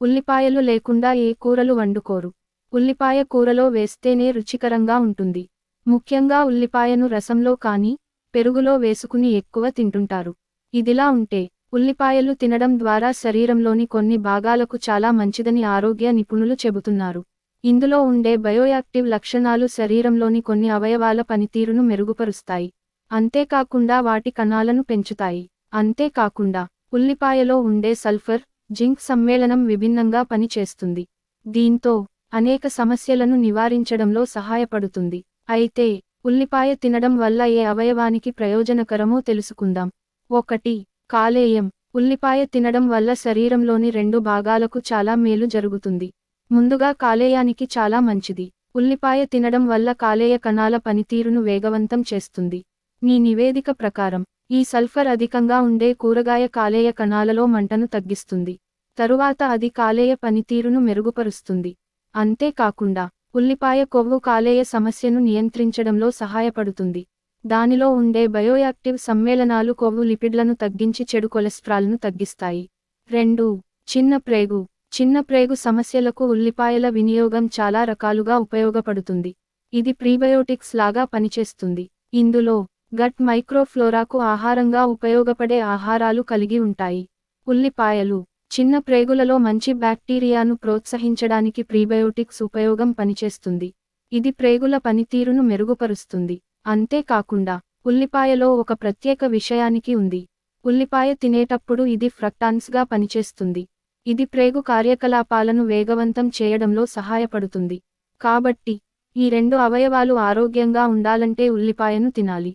ఉల్లిపాయలు లేకుండా ఏ కూరలు వండుకోరు. ఉల్లిపాయ కూరలో వేస్తేనే రుచికరంగా ఉంటుంది. ముఖ్యంగా ఉల్లిపాయను రసంలో కానీ పెరుగులో వేసుకుని ఎక్కువ తింటుంటారు. ఇదిలా ఉంటే ఉల్లిపాయలు తినడం ద్వారా శరీరంలోని కొన్ని భాగాలకు చాలా మంచిదని ఆరోగ్య నిపుణులు చెబుతున్నారు. ఇందులో ఉండే బయోయాక్టివ్ లక్షణాలు శరీరంలోని కొన్ని అవయవాల పనితీరును మెరుగుపరుస్తాయి. అంతేకాకుండా వాటి కణాలను పెంచుతాయి. అంతేకాకుండా ఉల్లిపాయలో ఉండే సల్ఫర్ జింక్ సమ్మేళనం విభిన్నంగా పనిచేస్తుంది. దీంతో అనేక సమస్యలను నివారించడంలో సహాయపడుతుంది. అయితే ఉల్లిపాయ తినడం వల్ల ఏ అవయవానికి ప్రయోజనకరమో తెలుసుకుందాం. ఒకటి కాలేయం. ఉల్లిపాయ తినడం వల్ల శరీరంలోని రెండు భాగాలకు చాలా మేలు జరుగుతుంది. ముందుగా కాలేయానికి చాలా మంచిది. ఉల్లిపాయ తినడం వల్ల కాలేయ కణాల పనితీరును వేగవంతం చేస్తుంది. మీ నివేదిక ప్రకారం ఈ సల్ఫర్ అధికంగా ఉండే కూరగాయ కాలేయ కణాలలో మంటను తగ్గిస్తుంది. తరువాత అది కాలేయ పనితీరును మెరుగుపరుస్తుంది. అంతేకాకుండా ఉల్లిపాయ కొవ్వు కాలేయ సమస్యను నియంత్రించడంలో సహాయపడుతుంది. దానిలో ఉండే బయోయాక్టివ్ సమ్మేళనాలు కొవ్వు లిపిడ్లను తగ్గించి చెడు కొలెస్ట్రాల్ను తగ్గిస్తాయి. రెండు చిన్న ప్రేగు. చిన్న ప్రేగు సమస్యలకు ఉల్లిపాయల వినియోగం చాలా రకాలుగా ఉపయోగపడుతుంది. ఇది ప్రీబయోటిక్స్ లాగా పనిచేస్తుంది. ఇందులో గట్ మైక్రోఫ్లోరాకు ఆహారంగా ఉపయోగపడే ఆహారాలు కలిగి ఉంటాయి. ఉల్లిపాయలు. చిన్న ప్రేగులలో మంచి బ్యాక్టీరియాను ప్రోత్సహించడానికి ప్రీబయోటిక్స్ ఉపయోగం పనిచేస్తుంది. ఇది ప్రేగుల పనితీరును మెరుగుపరుస్తుంది. అంతేకాకుండా ఉల్లిపాయలో ఒక ప్రత్యేక విషయానికి ఉంది. ఉల్లిపాయ తినేటప్పుడు ఇది ఫ్రక్టాన్స్గా పనిచేస్తుంది. ఇది ప్రేగు కార్యకలాపాలను వేగవంతం చేయడంలో సహాయపడుతుంది. కాబట్టి ఈ రెండు అవయవాలు ఆరోగ్యంగా ఉండాలంటే ఉల్లిపాయను తినాలి.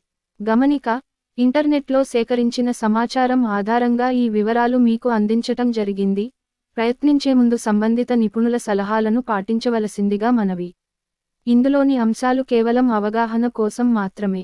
గమనిక ఇంటర్నెట్లో సేకరించిన సమాచారం ఆధారంగా ఈ వివరాలు మీకు అందించటం జరిగింది. ప్రయత్నించే ముందు సంబంధిత నిపుణుల సలహాలను పాటించవలసిందిగా మనవి. ఇందులోని అంశాలు కేవలం అవగాహన కోసం మాత్రమే.